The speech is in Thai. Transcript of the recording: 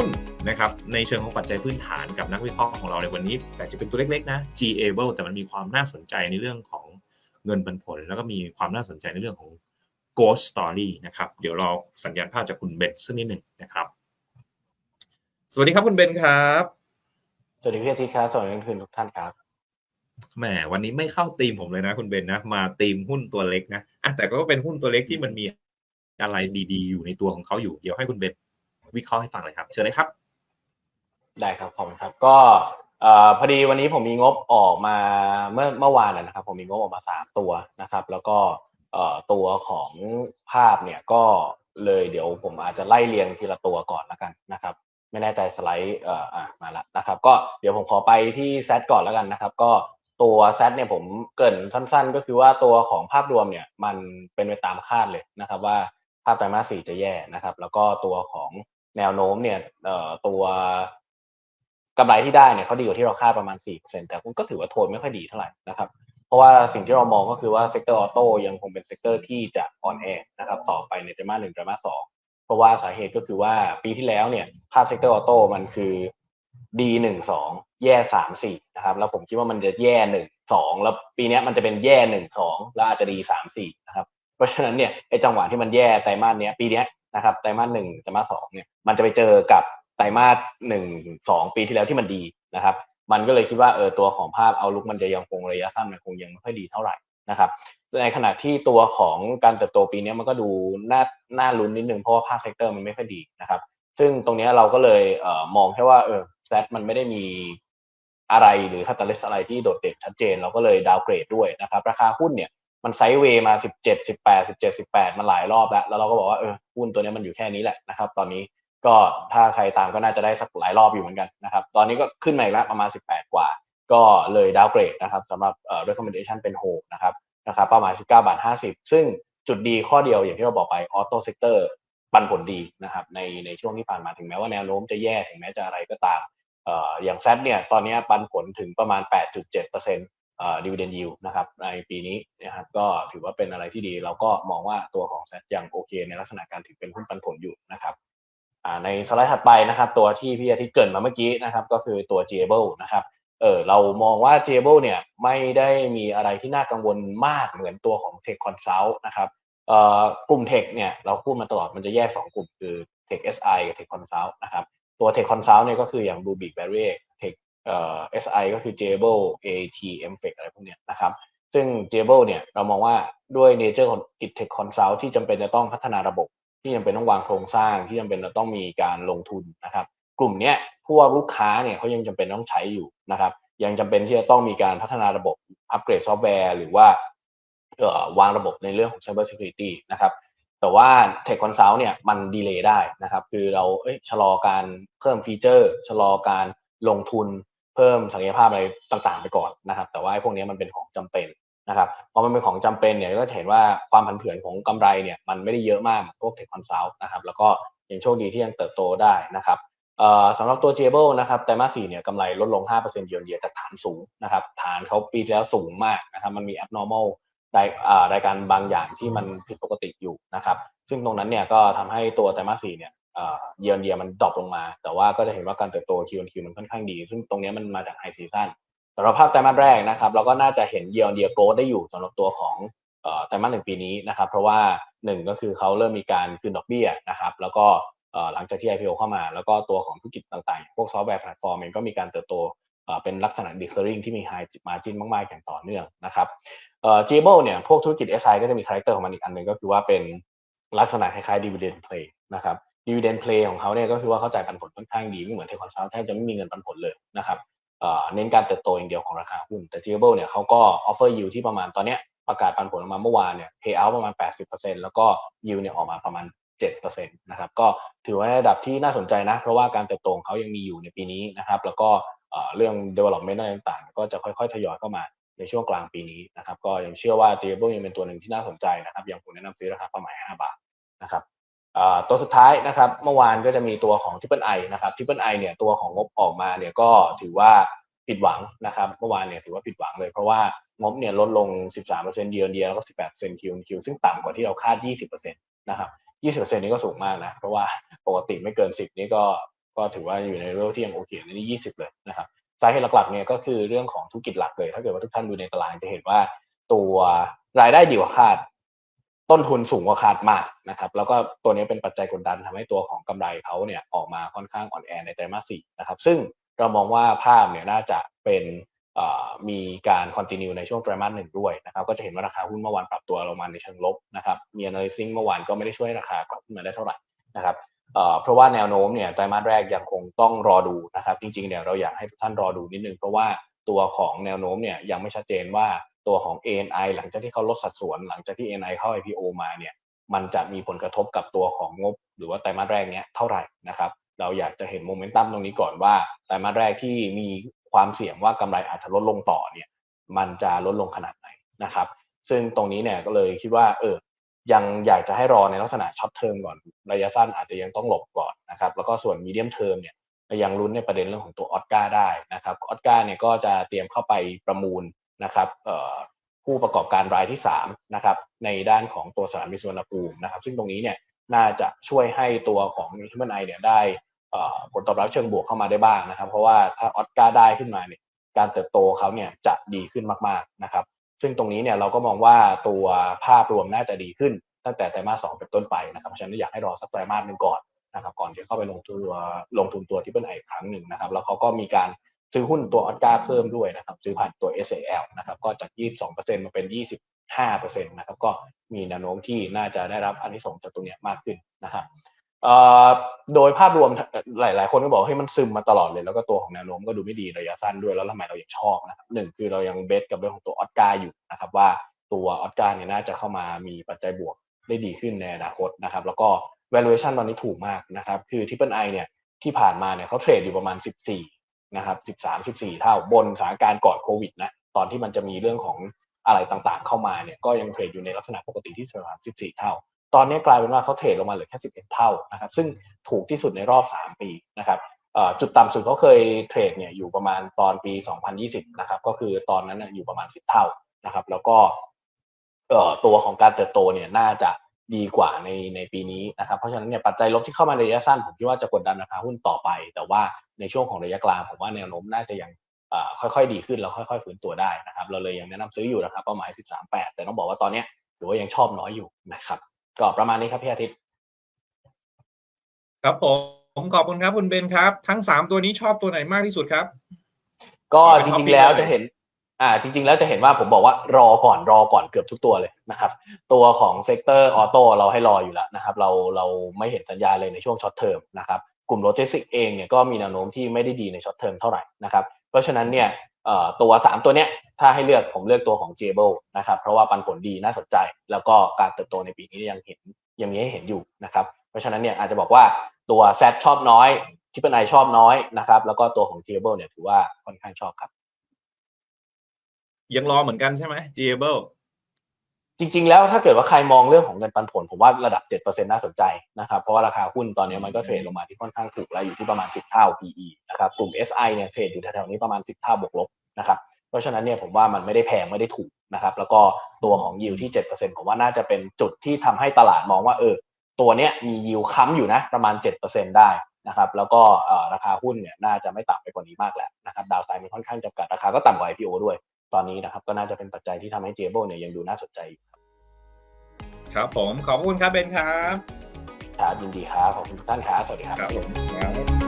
หุ้นนะครับในเชิงของปัจจัยพื้นฐานกับนักวิเคราะห์ของเราในวันนี้ แต่จะเป็นตัวเล็กๆนะ G-able แต่มันมีความน่าสนใจในเรื่องของเงินปันผล แล้วก็มีความน่าสนใจในเรื่องของ ghost story นะครับเดี๋ยวเราสัญญาณภาพจากคุณเบนสักนิดหนึ่งนะครับ สวัสดีครับคุณเบนครับสวัสดีพี่อาทิตย์ครับสวัสดีนักลงทุนทุกท่านครับแหมวันนี้ไม่เข้าธีมผมเลยนะ คุณเบนนะ มาธีมหุ้นตัวเล็กนะอะแต่ก็เป็นหุ้นตัวเล็กที่มันมีอะไรดี ๆ อยู่ในตัวของเขาอยู่เดี๋ยวให้คุณเบน วิเคราะห์ให้ฟังเลยครับ เชิญเลยครับ ได้ครับขอบคุณครับ ก็พอดีวันนี้ผมมีงบออกมาเมื่อเมื่อวานนะนะครับ ผมมีงบออกมาสามตัวนะครับ แล้วก็ตัวของภาพเนี่ยก็เลยเดี๋ยวผมอาจจะไล่เรียงทีละตัวก่อนแล้วกันนะครับ ไม่แน่ใจสไลด์เอ่ออะมาแล้วนะครับ ก็เดี๋ยวผมขอไปที่แซดก่อนแล้วกันนะครับ ก็ตัวแซดเนี่ยผมเกินสั้น ๆ ก็คือว่าตัวของภาพรวมเนี่ยมันเป็นไปตามคาดเลยนะครับ ว่าภาพไตรมาสสี่จะแย่นะครับ แล้วก็ตัวของ แนวโน้มเนี่ยตัวกำไรที่ได้เนี่ยเขาดีกว่าที่เราคาดประมาณ 4%แต่ก็ถือว่าโทนไม่ค่อยดีเท่าไหร่นะครับ เพราะว่าสิ่งที่เรามองก็คือว่าเซกเตอร์ออโต้ยังคงเป็นเซกเตอร์ที่จะอ่อนแอนะครับต่อไปในไตรมาสหนึ่งไตรมาสสองเพราะว่าสาเหตุก็คือว่าปีที่แล้วเนี่ยภาพเซกเตอร์ออโต้มันคือดีหนึ่งสองแย่สามสี่นะครับแล้วผมคิดว่ามันจะแย่หนึ่งสองแล้วปีนี้มันจะเป็นแย่หนึ่งสองแล้วอาจจะดีสามสี่นะครับเพราะฉะนั้นเนี่ยไอ้จังหวะที่มันแย่ไตรมาสเนี้ยปีนี้ นะครับไตรมาสหนึ่งไตรมาสสองเนี่ยมันจะไปเจอกับไตรมาสหนึ่งสองปีที่แล้วที่มันดีนะครับ มันก็เลยคิดว่าเออตัวของภาพเอาลุกมันจะยังคงระยะสั้นมันคงยังไม่ค่อยดีเท่าไหร่นะครับในขณะที่ตัวของการเติบโตปีนี้มันก็ดูน่าน่าลุ้นนิดนึงเพราะว่าภาคเซกเตอร์มันไม่ค่อยดีนะครับ ซึ่งตรงนี้เราก็เลยเออมองแค่ว่าเออแซดมันไม่ได้มีอะไรหรือคาตาลิสอะไรที่โดดเด่นชัดเจน เราก็เลยดาวเกรดด้วยนะครับ ราคาหุ้นเนี่ย มันไซด์เวย์มา17 18 17 18มาหลายรอบแล้ว แล้วเราก็บอกว่าเออหุ้นตัวนี้มันอยู่แค่นี้แหละนะครับ ตอนนี้ก็ถ้าใครตามก็น่าจะได้สักหลายรอบอยู่เหมือนกันนะครับ ตอนนี้ก็ขึ้นมาอีกแล้วประมาณ 18 กว่า ก็เลยดาวเกรดนะครับสำหรับเอ่อ recommendation เป็นโฮนะครับนะครับเประมาณ19 บาท 50 ซึ่งจุดดีข้อเดียวอย่างที่เราบอกไปออโต้เซกเตอร์ปันผลดีนะครับในในช่วงที่ผ่านมาถึงแม้ว่าแนวโน้มจะแย่ถึงแม้จะอะไรก็ตามเอ่ออย่างแซดเนี่ยตอนนี้ปันผลถึงประมาณ 8.7%เอ่อ dividend yield นะครับในปีนี้นะครับก็ถือว่าเป็นอะไรที่ดี เราก็มองว่าตัวของแซดยังโอเค ในลักษณะการถือเป็นหุ้นปันผลอยู่นะครับในสไลด์ถัดไปนะครับ ตัวที่พี่อาทิตย์เกินมาเมื่อกี้นะครับ ก็คือตัว Jable นะครับเออเรามองว่า Jable เนี่ยไม่ได้มีอะไรที่น่ากังวลมากเหมือนตัวของ Tech Consult นะครับเอ่อกลุ่ม Tech เนี่ยเราพูดมาตลอดมันจะแยก 2 กลุ่มคือ Tech SI กับ Tech Consult นะครับตัว Tech Consult เนี่ยก็คืออย่าง Rubik Barrier เอ่อ SI ก็คือ Jable AT m f e c อะไรพวกเนี้ยนะครับ ซึ่ง Jable เนี่ยเรามองว่าด้วย nature ของกิจ Tech Consult ที่จำเป็นจะต้องพัฒนาระบบ ที่จำเป็นต้องวางโครงสร้างที่จำเป็นจะต้องมีการลงทุนนะครับ กลุ่มเนี้ยพวกลูกค้าเนี่ยเขายังจำเป็นต้องใช้อยู่นะครับ ยังจำเป็นที่จะต้องมีการพัฒนาระบบอัปเกรดซอฟต์แวร์หรือว่าเอ่อวางระบบในเรื่องของ Cyber Security นะครับแต่ว่า Tech Consult เนี่ยมันดีเลย์ได้นะครับ คือเราเชะลอการเพิ่มฟีเจอร์ ชะลอการลงทุน เพิ่มศักยภาพอะไรต่างๆ ไปก่อนนะครับ แต่ว่าพวกนี้มันเป็นของจำเป็นนะครับพอมันเป็นของจำเป็นเนี่ยก็จะเห็นว่าความผันผวนของกำไรเนี่ยมันไม่ได้เยอะมากพวก Tech Consult นะครับ แล้วก็ยังโชคดีที่ยังเติบโตได้นะครับสำหรับตัว Jable นะครับไตรมาสสี่เนี่ยกำไรลดลง 5%เยือนเยียจากฐานสูงนะครับ ฐานเขาปีแล้วสูงมากนะครับ มันมี abnormal รายรายการบางอย่างที่มันผิดปกติอยู่นะครับ ซึ่งตรงนั้นเนี่ยก็ทำให้ตัวไตรมาสสี่เนี่ย เยือนเยียมันดรอปลงมา แต่ว่าก็จะเห็นว่าการเติบโต Q1Q มันค่อนข้างดี ซึ่งตรงนี้มันมาจากไฮซีซั่นสำหรับภาพไตรมาสแรกนะครับเราก็น่าจะเห็นเยียร์เยียโกรได้อยู่สำหรับตัวของไตรมาสหนึ่งปีนี้นะครับ เพราะว่าหนึ่งก็คือเขาเริ่มมีการคืนดอกเบี้ยนะครับ แล้วก็หลังจากที่ IPO เข้ามา แล้วก็ตัวของธุรกิจต่างๆ พวกซอฟต์แวร์แพลตฟอร์มเองก็มีการเติบโตเป็นลักษณะ recurring ที่มี high margin มากๆ อย่างต่อเนื่องนะครับเอ่อ Jable เนี่ยพวกธุรกิจ SI ก็จะมีคาแรคเตอร์ของมันอีกอันหนึ่งก็คือว่าเป็นลักษณะคล้ายๆ dividend play นะครับ dividend play ของเขาเนี่ยก็คือว่าเขาจ่ายปันผลค่อนข้างดี ไม่เหมือนเทคอนซัลท์แทบจะไม่มีเงินปันผลเลยนะครับเน้นการเติบโตอย่างเดียวของราคาหุ้น แต่ Jable เนี่ยเขาก็ offer yield ที่ประมาณตอนเนี้ยประกาศปันผลออกมาเมื่อวานเนี่ย payout ประมาณ 80%แล้วก็ yield เนี่ยออกมาประมาณ 7%นะครับก็ถือว่าในระดับที่น่าสนใจนะ เพราะว่าการเติบโตของเขายังมีอยู่ในปีนี้นะครับแล้วก็เรื่อง development อะไรต่างๆ ก็จะค่อยๆ ทยอยเข้ามาในช่วงกลางปีนี้นะครับก็ยังเชื่อว่า Jable ยังเป็นตัวหนึ่งที่น่าสนใจนะครับยังผมแนะนำซื้อราคาป้าหมาย5บาทนะครับ ตัวสุดท้ายนะครับเมื่อวานก็จะมีตัวของ Triple I นะครับ Triple I เนี่ยตัวของงบออกมาเนี่ยก็ถือว่าผิดหวังนะครับเมื่อวานเนี่ยถือว่าผิดหวังเลยเพราะว่างบเนี่ยลดลง 13%เดือนเดียวแล้วก็ 18% Q on Q ซึ่งต่ำกว่าที่เราคาด 20%นะครับ 20%นี้ก็สูงมากนะ เพราะว่าปกติไม่เกิน 10 นี่ก็ก็ถือว่าอยู่ในเลเวลที่ยังโอเคในที่ 20 เลยนะครับสาเหตุหลักๆเนี่ยก็คือเรื่องของธุรกิจหลักเลย ถ้าเกิดว่าทุกท่านดูในตารางจะเห็นว่าตัวรายได้ดีกว่าคาด ต้นทุนสูงกว่าคาดมากนะครับ แล้วก็ตัวนี้เป็นปัจจัยกดดันทำให้ตัวของกำไรเขาเนี่ยออกมาค่อนข้างอ่อนแอในไตรมาสสี่นะครับ ซึ่งเรามองว่าภาพเนี่ยน่าจะเป็นมีการคอนติเนียในช่วงไตรมาสหนึ่งด้วยนะครับ ก็จะเห็นว่าราคาหุ้นเมื่อวานปรับตัวลงมาในเชิงลบนะครับ มี analyzing เมื่อวานก็ไม่ได้ช่วยราคากลับขึ้นมาได้เท่าไหร่นะครับเอ่อเพราะว่าแนวโน้มเนี่ยไตรมาสแรกยังคงต้องรอดูนะครับ จริงๆเนี่ยเราอยากให้ทุกท่านรอดูนิดนึงเพราะว่าตัวของแนวโน้มเนี่ยยังไม่ชัดเจนว่า ตัวของ ANI หลังจากที่เขาลดสัดส่วนหลังจากที่ ANI เข้า IPO มาเนี่ยมันจะมีผลกระทบกับตัวของงบ หรือว่าไตรมาสแรกเนี้ยเท่าไหร่นะครับเราอยากจะเห็นโมเมนตัมตรงนี้ก่อนว่าไตรมาสแรกที่มีความเสี่ยงว่ากำไรอาจจะลดลงต่อเนี่ยมันจะลดลงขนาดไหนนะครับ ซึ่งตรงนี้เนี่ยก็เลยคิดว่าเออยังอยากจะให้รอในลักษณะช็อตเทอมก่อนระยะสั้นอาจจะยังต้องหลบก่อนนะครับแล้วก็ส่วนมีเดียมเทอมเนี่ยยังลุ้นในประเด็นเรื่องของตัวออสการ์ได้นะครับออสการ์เนี่ยก็จะเตรียมเข้าไปประมูล นะครับผู้ประกอบการรายที่3นะครับในด้านของตัวสนามบินสุวรรณภูมินะครับ ซึ่งตรงนี้เนี่ยน่าจะช่วยให้ตัวของฮิมมันไอเนี่ยได้ผลตอบรับเชิงบวกเข้ามาได้บ้างนะครับ เพราะว่าถ้าออสการ์ได้ขึ้นมาเนี่ยการเติบโตเขาเนี่ยจะดีขึ้นมากๆนะครับ ซึ่งตรงนี้เนี่ยเราก็มองว่าตัวภาพรวมน่าจะดีขึ้นตั้งแต่ไตรมาสสองเป็นต้นไปนะครับเพราะฉะนั้นอยากให้รอสักไตรมาสหนึ่งก่อนนะครับก่อนที่เข้าไปลงทุนตัวลงทุนตัวที่เป็นไอครั้งหนึ่งนะครับ แล้วเขาก็มีการ ซื้อหุ้นตัวออสการ์เพิ่มด้วยนะครับ ซื้อผ่านตัว SAL นะครับ ก็จาก 22%มาเป็น 25%นะครับ ก็มีแนวโน้มที่น่าจะได้รับอันนี้ส่งจากตรงนี้มากขึ้นนะครับโดยภาพรวมหลาย ๆ คนก็บอกให้มันซึมมาตลอดเลย แล้วก็ตัวของแนวโน้มก็ดูไม่ดีระยะสั้นด้วยแล้วทำไมเรายังชอบนะครับหนึ่งคือเรายังเบสกับเรื่องของตัวออสการ์อยู่นะครับ ว่าตัวออสการ์เนี่ยน่าจะเข้ามามีปัจจัยบวกได้ดีขึ้นในอนาคตนะครับ แล้วก็ valuation ตอนนี้ถูกมากนะครับ คือ Triple I เนี่ยที่ผ่านมาเนี่ยเขาเทรดอยู่ประมาณ 14 นะครับ 13 14 เท่าบนสถานการณ์ก่อนโควิดนะตอนที่มันจะมีเรื่องของอะไรต่างๆ เข้ามาเนี่ยก็ยังเทรดอยู่ในลักษณะปกติที่ 13 14 เท่า ตอนนี้กลายเป็นว่าเขาเทรดลงมาเหลือแค่ 11 เท่านะครับซึ่งถูกที่สุดในรอบ 3 ปีนะครับจุดต่ำสุดเขาเคยเทรดเนี่ยอยู่ประมาณตอนปี 2020 นะครับก็คือตอนนั้นอยู่ประมาณ 10 เท่านะครับแล้วก็ตัวของการเติบโตเนี่ยน่าจะ ดีกว่าในในปีนี้นะครับ เพราะฉะนั้นเนี่ยปัจจัยลบที่เข้ามาในระยะสั้นผมคิดว่าจะกดดันราคาหุ้นต่อไป แต่ว่าในช่วงของระยะกลางผมว่าแนวโน้มน่าจะยังเอ่อค่อยๆ ดีขึ้นแล้วค่อยๆฟื้นตัวได้นะครับเราเลยยังแนะนำซื้ออยู่นะครับเป้าหมาย 13.8 แต่ต้องบอกว่าตอนเนี้ยถือว่ายังชอบน้อยอยู่นะครับ ก็ประมาณนี้ครับพี่อาทิตย์ครับผมผมขอบคุณครับคุณเบนครับ ทั้งสามตัวนี้ชอบตัวไหนมากที่สุดครับ ก็เอาจไปริง copy ๆแล้วเลยจะเห็น อ่าจริง ๆ แล้วจะเห็นว่าผมบอกว่ารอก่อนรอก่อนเกือบทุกตัวเลยนะครับ ตัวของเซกเตอร์ออโต้เราให้รออยู่แล้วนะครับ เราเราไม่เห็นสัญญาเลยในช่วงช็อตเทอมนะครับกลุ่มโลจิสติกเองเนี่ยก็มีแนวโน้มที่ไม่ได้ดีในช็อตเทอมเท่าไหร่นะครับเพราะฉะนั้นเนี่ยตัว 3 ตัวเนี้ยถ้าให้เลือกผมเลือกตัวของ j b l e นะครับเพราะว่าปันผลดีน่าสนใจ แล้วก็การเติบโตในปีนี้ยังเห็นยังมีให้เห็นอยู่นะครับเพราะฉะนั้นเนี่ยอาจจะบอกว่าตัว Z ชอบน้อยที่เป็นไอชอบน้อยนะครับแล้วก็ตัวของ j b l e เนี่ยถือว่าค่อนข้างชอบครับ ยังรอเหมือนกันใช่ไหม g a b l e จริง ๆ แล้วถ้าเกิดว่าใครมองเรื่องของเงินปันผล ผมว่าระดับ 7%น่าสนใจนะครับ เพราะว่าราคาหุ้นตอนนี้มันก็เทรดลงมาที่ค่อนข้างถูกแล้วอยู่ที่ประมาณ 10 เท่า PE นะครับ กลุ่ม SI เนี่ยเทรดอยู่แถวๆนี้ประมาณ 10 เท่าบวกลบนะครับ เพราะฉะนั้นเนี่ยผมว่ามันไม่ได้แพงไม่ได้ถูกนะครับ แล้วก็ตัวของยิวที่ 7%ผมว่าน่าจะเป็นจุดที่ทำให้ตลาดมองว่าเออตัวเนี้ยมียิวค้ำอยู่นะประมาณ 7%ได้นะครับแล้วก็ราคาหุ้นเนี่ยน่าจะไม่ต่ำไปกว่านี้มากแล้วนะครับดาวไซด์มันค่อนข้างจำกัดราคาก็ต่ำกว่า IPO ด้วย ตอนนี้นะครับ ก็น่าจะเป็นปัจจัยที่ทำให้ j b l e เนี่ยยังดูน่าสนใจอยู่ครับผมขอบคุณครับเบนครับครับยินดีครับขอบคุณทุกท่านครับสวัสดีครับครับผมครับ